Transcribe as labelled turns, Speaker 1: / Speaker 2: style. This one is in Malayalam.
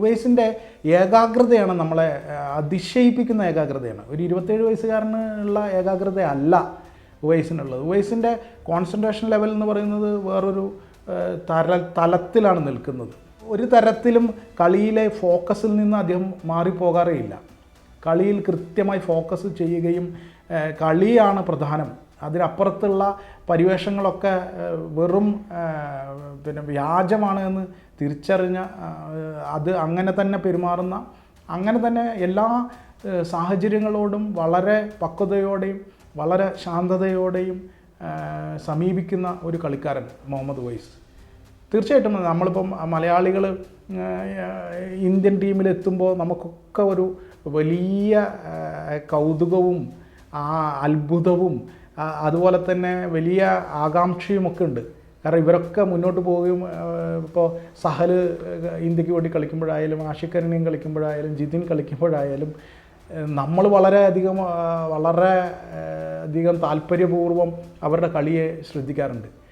Speaker 1: ഉവൈസിന്റെ ഏകാഗ്രതയാണ് നമ്മളെ അതിശയിപ്പിക്കുന്ന ഏകാഗ്രതയാണ്. ഒരു ഇരുപത്തേഴ് വയസ്സുകാരനുള്ള ഏകാഗ്രത അല്ല ഉവൈസിനുള്ളത് ഉവൈസിന്റെ കോൺസെൻട്രേഷൻ ലെവൽ എന്ന് പറയുന്നത് വേറൊരു തര തലത്തിലാണ് നിൽക്കുന്നത്. ഒരു തരത്തിലും കളിയിലെ ഫോക്കസിൽ നിന്ന് അദ്ദേഹം മാറിപ്പോകാറേയില്ല. കളിയിൽ കൃത്യമായി ഫോക്കസ് ചെയ്യുകയും കളിയാണ് പ്രധാനം. അതിനപ്പുറത്തുള്ള പരിവേഷങ്ങളൊക്കെ വെറും പിന്നെ വ്യാജമാണ് എന്ന് തിരിച്ചറിഞ്ഞ അത് അങ്ങനെ തന്നെ പെരുമാറുന്ന അങ്ങനെ തന്നെ എല്ലാ സാഹചര്യങ്ങളോടും വളരെ പക്വതയോടെയും വളരെ ശാന്തതയോടെയും സമീപിക്കുന്ന ഒരു കളിക്കാരൻ മുഹമ്മദ് വൈസ്. തീർച്ചയായിട്ടും നമ്മളിപ്പം മലയാളികൾ ഇന്ത്യൻ ടീമിലെത്തുമ്പോൾ നമുക്കൊക്കെ ഒരു വലിയ കൗതുകവും അത്ഭുതവും അതുപോലെ തന്നെ വലിയ ആകാംക്ഷയുമൊക്കെ ഉണ്ട്. കാരണം ഇവരൊക്കെ മുന്നോട്ട് പോവുകയും ഇപ്പോൾ സഹൽ ഇന്ത്യയ്ക്ക് വേണ്ടി കളിക്കുമ്പോഴായാലും ആഷിക്കരണിയും കളിക്കുമ്പോഴായാലും ജിതിൻ കളിക്കുമ്പോഴായാലും നമ്മൾ വളരെ അധികം വളരെ അധികം താല്പര്യപൂർവം അവരുടെ കളിയെ ശ്രദ്ധിക്കാറുണ്ട്.